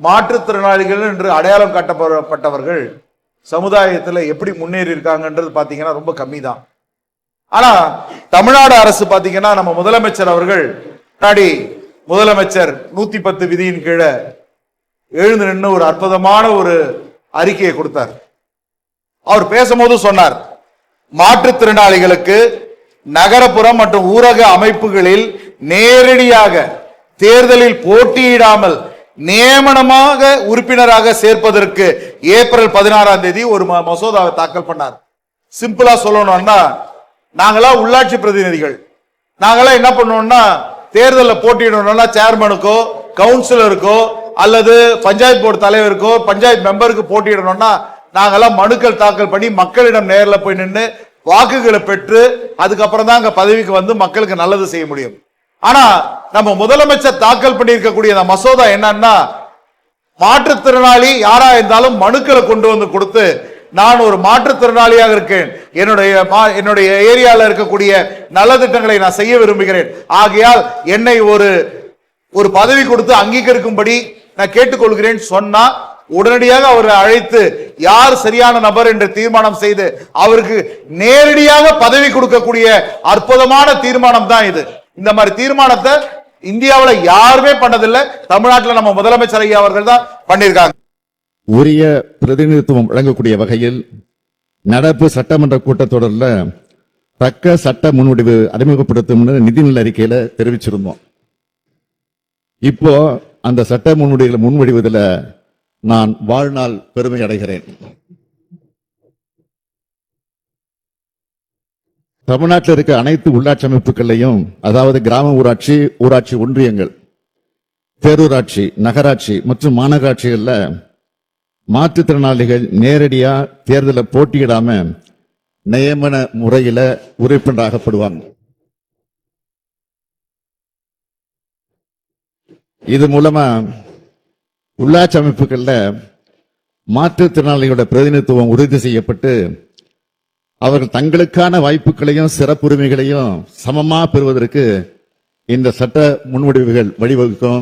மாற்றுத்திறனாளிகள் என்று அடையாளம் காட்டப்பட்டவர்கள் சமுதாயத்தில் எப்படி முன்னேறி இருக்காங்கன்றது பார்த்தீங்கன்னா ரொம்ப கம்மி தான் ஆனால் தமிழ்நாடு அரசு பார்த்தீங்கன்னா நம்ம முதலமைச்சர் அவர்கள் முன்னாடி முதலமைச்சர் நூத்தி பத்து விதியின் கீழே எழுந்து நின்று ஒரு அற்புதமான ஒரு அறிக்கையை கொடுத்தார். அவர் பேசும்போது சொன்னார் மாற்றுத்திறனாளிகளுக்கு நகரப்புறம் மற்றும் ஊரக அமைப்புகளில் நேரடியாக தேர்தலில் போட்டியிடாமல் நியமனமாக உறுப்பினராக சேர்ப்பதற்கு ஏப்ரல் பதினாறாம் தேதி ஒரு ம- மசோதாவை தாக்கல் பண்ணார். சிம்பிளா சொல்லணும்னா நாங்களாம் உள்ளாட்சி பிரதிநிதிகள். நாங்களாம் என்ன பண்ணுவோம்னா தேர்தலில் போட்டியிடணும்னா சேர்மனுக்கோ கவுன்சிலருக்கோ அல்லது பஞ்சாயத்து போர்டு தலைவருக்கோ பஞ்சாயத்து மெம்பருக்கு போட்டியிடணும்னா நாங்கெல்லாம் மனுக்கள் தாக்கல் பண்ணி மக்களிடம் நேரில் போய் நின்று வாக்குகளை பெற்று அதுக்கப்புறம் தான் அங்கே பதவிக்கு வந்து மக்களுக்கு நல்லது செய்ய முடியும். ஆனால் நம்ம முதலமைச்சர் தாக்கல் பண்ணியிருக்கக்கூடிய அந்த மசோதா என்னன்னா மாற்றுத்திறனாளி யாரா இருந்தாலும் மனுக்களை கொண்டு வந்து கொடுத்து நான் ஒரு மாற்றுத்திறனாளியாக இருக்கேன். என்னுடைய மா- என்னுடைய ஏரியாவில் இருக்கக்கூடிய நலத்திட்டங்களை நான் செய்ய விரும்புகிறேன். ஆகையால் என்னை ஒரு ஒரு பதவி கொடுத்து அங்கீகரிக்கும்படி நான் கேட்டுக்கொள்கிறேன் சொன்னா உடனடியாக அவரை அழைத்து யார் சரியான நபர் என்று தீர்மானம் செய்து அவருக்கு நேரடியாக பதவி கொடுக்கக்கூடிய அற்புதமான தீர்மானம் தான் இது. இந்த மாதிரி தீர்மானத்தை இந்தியாவுல யாருமே பண்ணதில்லை. தமிழ்நாட்டுல நம்ம முதலமைச்சர் ஐயா அவர்கள் தான் பண்ணியிருக்காங்க உரிய பிரதிநிதித்துவம் வழங்கக்கூடிய வகையில் நடப்பு சட்டமன்ற கூட்டத்தொடரில் தக்க சட்ட முன்வடிவு அறிமுகப்படுத்தும்னு நிதிநிலை அறிக்கையில தெரிவிச்சிருந்தோம். இப்போ அந்த சட்ட முன்வடிவுகளை முன்வடிவதில் நான் வாழ்நாள் பெருமை அடைகிறேன். தமிழ்நாட்டில் இருக்க அனைத்து உள்ளாட்சி அமைப்புகளையும் அதாவது கிராம ஊராட்சி ஊராட்சி ஒன்றியங்கள் பேரூராட்சி நகராட்சி மற்றும் மாநகராட்சிகளில் மாற்றுத்திறனாளிகள் நேரடியாக தேர்தலில் போட்டியிடாம நியமன முறையில் உறுப்பினராகப்படுவாங்க. இது மூலமா உள்ளாட்சி அமைப்புகளில் மாற்றுத்திறனாளிகளோட பிரதிநிதித்துவம் உறுதி செய்யப்பட்டு அவர்கள் தங்களுக்கான வாய்ப்புகளையும் சிறப்புரிமைகளையும் சமமா பெறுவதற்கு இந்த சட்ட முன்வடிவுகள் வழிவகுக்கும்.